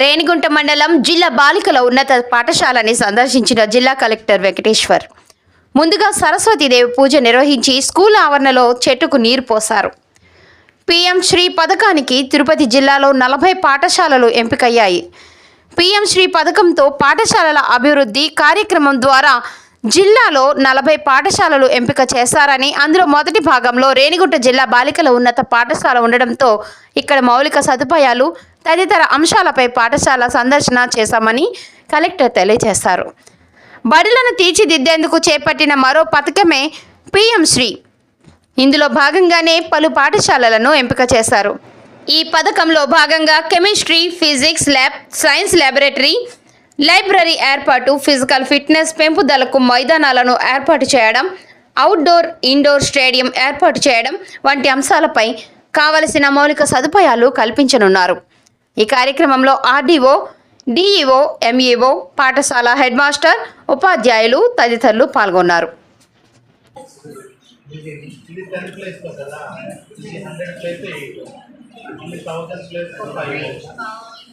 రేణిగుంట మండలం జిల్లా బాలికల ఉన్నత పాఠశాలని సందర్శించిన జిల్లా కలెక్టర్ వెంకటేశ్వర్. ముందుగా సరస్వతీదేవి పూజ నిర్వహించి స్కూల్ ఆవరణలో చెట్టుకు నీరు పోశారు. పీఎం శ్రీ పథకానికి తిరుపతి జిల్లాలో నలభై పాఠశాలలు ఎంపికయ్యాయి. పీఎం శ్రీ పథకంతో పాఠశాలల అభివృద్ధి కార్యక్రమం ద్వారా జిల్లాలో నలభై పాఠశాలలు ఎంపిక చేశారని అందులో మొదటి భాగంలో రేణిగుంట జిల్లా బాలికల ఉన్నత పాఠశాల ఉండడంతో ఇక్కడ మౌలిక సదుపాయాలు తదితర అంశాలపై పాఠశాల సందర్శన చేశామని కలెక్టర్ తెలియజేశారు. బడులను తీర్చిదిద్దేందుకు చేపట్టిన మరో పథకమే పీఎం శ్రీ. ఇందులో భాగంగానే పలు పాఠశాలలను ఎంపిక చేశారు. ఈ పథకంలో భాగంగా chemistry physics lab science laboratory library ఏర్పాటు ఫిజికల్ ఫిట్నెస్ పెంపుదలకు మైదానాలను ఏర్పాటు చేయడం అవుట్డోర్ ఇండోర్ స్టేడియం ఏర్పాటు చేయడం వంటి అంశాలపై కావలసిన మౌలిక సదుపాయాలు కల్పించనున్నారు. ఈ కార్యక్రమంలో ఆర్డీఓ డిఈఓ ఎంఈఓ పాఠశాల హెడ్ మాస్టర్ ఉపాధ్యాయులు తదితరులు పాల్గొన్నారు. Place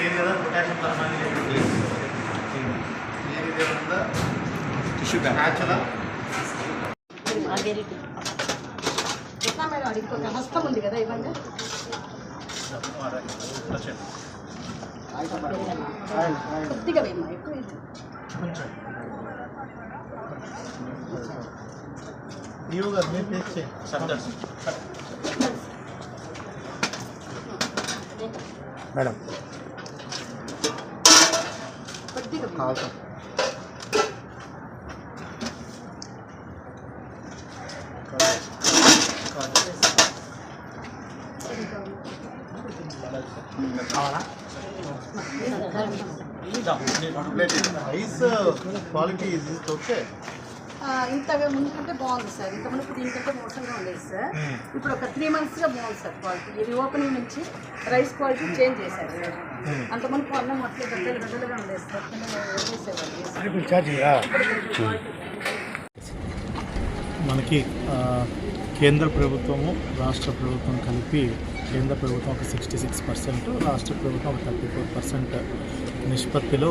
any other potassium permanganate ఏది ఉందా టిష్యూ న్యాచురల్ హస్తం ఉంది కదా ఇవన్నీ కొద్దిగా వేయమ్మా ఎక్కువ వేయద్దు. కొంచెం నీవు గారు మీరు టేస్ట్ చేయండి మేడం కొద్దిగా వేయమ్మా. ఐస్ క్వాలిటీ ఓకే ఇంతగా ముందు కంటే బాగుంది సార్. ఇంత ముందు దీనికంటే మోసంగా ఉండేది సార్. ఇప్పుడు ఒక త్రీ మంత్స్గా బాగుంది సార్ క్వాలిటీ ఇది ఓపెనింగ్ నుంచి రైస్ క్వాలిటీ చేంజ్ చేశారు. అంత ముందు అన్నం అట్లే గడ్డలు గడ్డలుగా ఉండేది సార్. మనకి కేంద్ర ప్రభుత్వము రాష్ట్ర ప్రభుత్వం కలిపి కేంద్ర ప్రభుత్వం ఒక సిక్స్టీ సిక్స్ పర్సెంట్ రాష్ట్ర ప్రభుత్వం ఒక థర్టీ ఫోర్ పర్సెంట్ నిష్పత్తిలో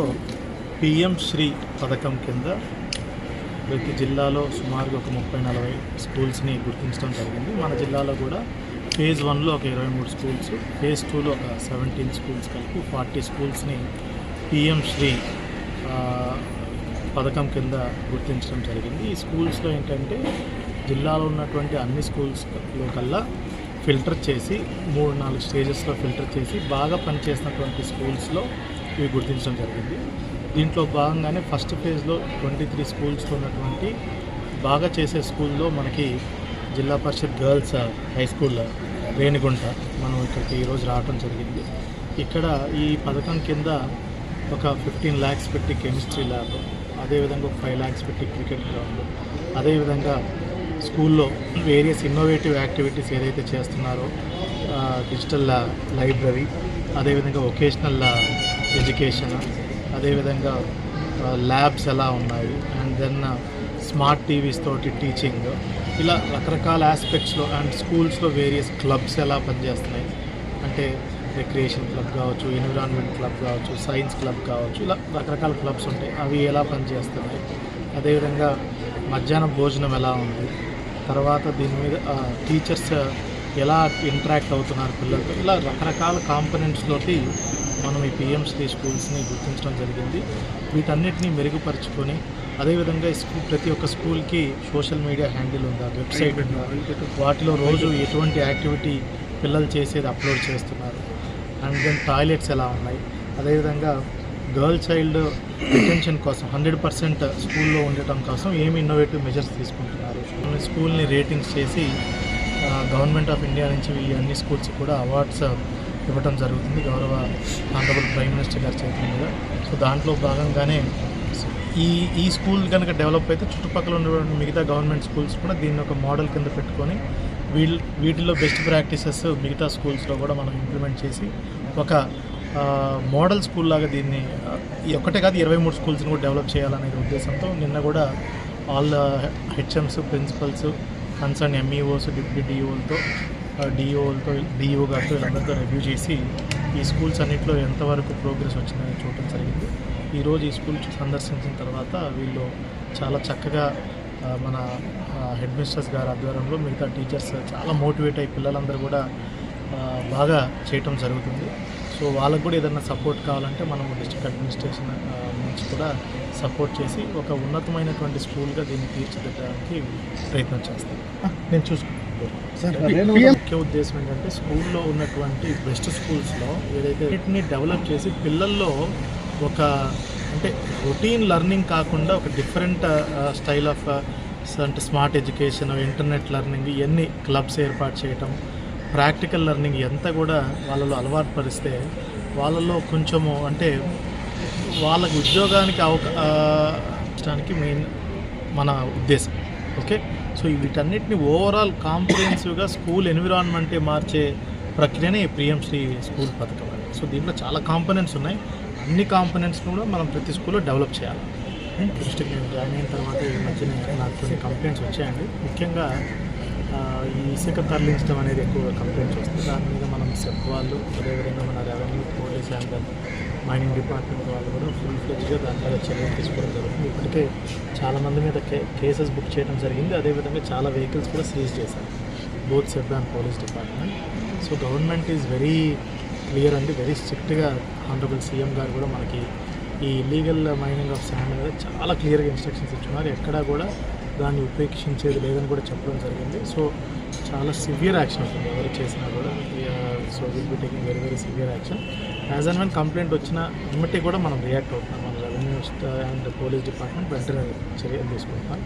పిఎం శ్రీ పథకం కింద ప్రతి జిల్లాలో సుమారుగా ఒక ముప్పై నలభై స్కూల్స్ని గుర్తించడం జరిగింది. మన జిల్లాలో కూడా ఫేజ్ వన్లో ఒక ఇరవై మూడు స్కూల్స్ ఫేజ్ టూలో ఒక సెవెంటీన్ స్కూల్స్ కలిపి ఫార్టీ స్కూల్స్ని పిఎం శ్రీ పథకం కింద గుర్తించడం జరిగింది. ఈ స్కూల్స్లో ఏంటంటే జిల్లాలో ఉన్నటువంటి అన్ని స్కూల్స్లో కల్లా ఫిల్టర్ చేసి మూడు నాలుగు స్టేజెస్లో ఫిల్టర్ చేసి బాగా పనిచేసినటువంటి స్కూల్స్లో ఇవి గుర్తించడం జరిగింది. దీంట్లో భాగంగానే ఫస్ట్ ఫేజ్లో ట్వంటీ త్రీ స్కూల్స్లో ఉన్నటువంటి బాగా చేసే స్కూల్లో మనకి Zilla Parishad girls high school Renigunta మనం ఇక్కడికి ఈరోజు రావడం జరిగింది. ఇక్కడ ఈ పథకం కింద ఒక ఫిఫ్టీన్ ల్యాక్స్ పెట్టి కెమిస్ట్రీ ల్యాబ్ అదేవిధంగా ఒక ఫైవ్ ల్యాక్స్ పెట్టి క్రికెట్ గ్రౌండ్ అదేవిధంగా స్కూల్లో వేరియస్ ఇన్నోవేటివ్ యాక్టివిటీస్ ఏదైతే చేస్తున్నారో డిజిటల్ లైబ్రరీ అదేవిధంగా వొకేషనల్ ఎడ్యుకేషన్ అదేవిధంగా ల్యాబ్స్ ఎలా ఉన్నాయి అండ్ దెన్ స్మార్ట్ టీవీస్ తోటి టీచింగ్ ఇలా రకరకాల ఆస్పెక్ట్స్లో అండ్ స్కూల్స్లో వేరియస్ క్లబ్స్ ఎలా పనిచేస్తున్నాయి అంటే రిక్రియేషన్ క్లబ్ కావచ్చు ఎన్విరాన్మెంట్ క్లబ్ కావచ్చు సైన్స్ క్లబ్ కావచ్చు ఇలా రకరకాల క్లబ్స్ ఉంటాయి అవి ఎలా పనిచేస్తున్నాయి అదేవిధంగా మధ్యాహ్నం భోజనం ఎలా ఉంది తర్వాత దీని మీద టీచర్స్ ఎలా ఇంటరాక్ట్ అవుతున్నారు పిల్లలతో. ఇలా రకరకాల కాంపనెంట్స్లోకి మనం ఈ పిఎంసీ స్కూల్స్ని గుర్తించడం జరిగింది. వీటన్నిటిని మెరుగుపరుచుకొని అదేవిధంగా స్కూల్ ప్రతి ఒక్క స్కూల్కి సోషల్ మీడియా హ్యాండిల్ ఉందా. వెబ్సైట్ ఉందా. వాటిలో రోజు ఎటువంటి యాక్టివిటీ పిల్లలు చేసేది అప్లోడ్ చేస్తున్నారు. అండ్ దెన్ టాయిలెట్స్ ఎలా ఉన్నాయి. అదేవిధంగా గర్ల్ చైల్డ్ అటెన్షన్ కోసం హండ్రెడ్ పర్సెంట్ స్కూల్లో ఉండటం కోసం ఏమి ఇన్నోవేటివ్ మెజర్స్ తీసుకుంటున్నారు? స్కూల్ని రేటింగ్స్ చేసి గవర్నమెంట్ ఆఫ్ ఇండియా నుంచి ఈ అన్ని స్కూల్స్ కూడా అవార్డ్స్ ఇవ్వటం జరుగుతుంది. గౌరవ ఆనరబుల్ ప్రైమ్ మినిస్టర్ గారి చేతుల మీద. సో దాంట్లో భాగంగానే ఈ ఈ స్కూల్ కనుక డెవలప్ అయితే చుట్టుపక్కల ఉన్నటువంటి మిగతా గవర్నమెంట్ స్కూల్స్ కూడా దీన్ని ఒక మోడల్ కింద పెట్టుకొని వీళ్ళు వీటిలో బెస్ట్ ప్రాక్టీసెస్ మిగతా స్కూల్స్లో కూడా మనం ఇంప్లిమెంట్ చేసి ఒక మోడల్ స్కూల్ లాగా దీన్ని ఒకటే ఒక్కటే కాదు ఇరవై మూడు స్కూల్స్ని కూడా డెవలప్ చేయాలనే ఉద్దేశంతో నిన్న కూడా all HMs principals concern MEOs deputy డిఈఓలతో డిఓలతో డిఓ గారితో వీళ్ళందరితో రివ్యూ చేసి ఈ స్కూల్స్ అన్నింటిలో ఎంతవరకు ప్రోగ్రెస్ వచ్చిందని చూడటం జరిగింది. ఈరోజు ఈ స్కూల్ సందర్శించిన తర్వాత వీళ్ళు చాలా చక్కగా మన హెడ్ మిస్టర్స్ గారి ఆధ్వర్యంలో మిగతా టీచర్స్ చాలా మోటివేట్ అయ్యి పిల్లలందరూ కూడా బాగా చేయటం జరుగుతుంది. సో వాళ్ళకు కూడా ఏదైనా సపోర్ట్ కావాలంటే మనం డిస్ట్రిక్ట్ అడ్మినిస్ట్రేషన్ నుంచి కూడా సపోర్ట్ చేసి ఒక ఉన్నతమైనటువంటి స్కూల్గా దీన్ని తీర్చిదిద్దడానికి ప్రయత్నం చేస్తాం. నేను చూసుకుంటాను. ముఖ్య ఉద్దేశం ఏంటంటే స్కూల్లో ఉన్నటువంటి బెస్ట్ స్కూల్స్లో ఏదైతే వీటిని డెవలప్ చేసి పిల్లల్లో ఒక అంటే రొటీన్ లెర్నింగ్ కాకుండా ఒక డిఫరెంట్ స్టైల్ ఆఫ్ అంటే స్మార్ట్ ఎడ్యుకేషన్ ఇంటర్నెట్ లెర్నింగ్ ఇవన్నీ క్లబ్స్ ఏర్పాటు చేయటం ప్రాక్టికల్ లెర్నింగ్ ఎంత కూడా వాళ్ళలో అలవాటు పరిస్తే వాళ్ళలో కొంచెము అంటే వాళ్ళకు ఉద్యోగానికి అవకాశానికి మెయిన్ మన ఉద్దేశం. ఓకే? సో వీటన్నిటిని ఓవరాల్ కాంప్రిహెన్సివ్గా స్కూల్ ఎన్విరాన్మెంటే మార్చే ప్రక్రియనే ఈ ప్రియం శ్రీ స్కూల్ పథకం అని. సో దీంట్లో చాలా కాంపనెంట్స్ ఉన్నాయి. అన్ని కాంపోనెంట్స్ని కూడా మనం ప్రతి స్కూల్లో డెవలప్ చేయాలి. దృష్టికి నేను జాయిన్ అయిన తర్వాత ఈ మధ్య నాకు కొన్ని కంప్లైంట్స్ వచ్చాయండి. ముఖ్యంగా ఈ ఇసుక తరలించడం అనేది ఎక్కువ కంప్లైంట్స్ వస్తుంది. దాని మీద మనం సెప్ వాళ్ళు అదేవిధంగా మన revenue police and mining department వాళ్ళు కూడా ఫుల్ ఫ్లెజ్గా దాని మీద చర్యలు తీసుకోవడం జరుగుతుంది. ఇప్పటికే చాలామంది మీద కే కేసెస్ బుక్ చేయడం జరిగింది. అదేవిధంగా చాలా వెహికల్స్ కూడా సీజ్ చేశారు. Both SEB and police department so government is very clear అండి. వెరీ స్ట్రిక్ట్గా ఆనరబుల్ సీఎం గారు కూడా మనకి ఈ ఇల్లీగల్ మైనింగ్ ఆఫ్ శాండ్ మీద చాలా క్లియర్గా ఇన్స్ట్రక్షన్స్ ఇచ్చున్నారు. ఎక్కడా కూడా దాన్ని ఉపేక్షించేది లేదని కూడా చెప్పడం జరిగింది. సో చాలా సివియర్ యాక్షన్ ఉంటుంది ఎవరు చేసినా కూడా. So will be taking very very severe action as and one complaint వచ్చిన ఇమ్మటి కూడా మనం రియాక్ట్ అవుతున్నాం మన రెవెన్యూ అండ్ పోలీస్ డిపార్ట్మెంట్ వెంటనే చర్యలు తీసుకుంటాం.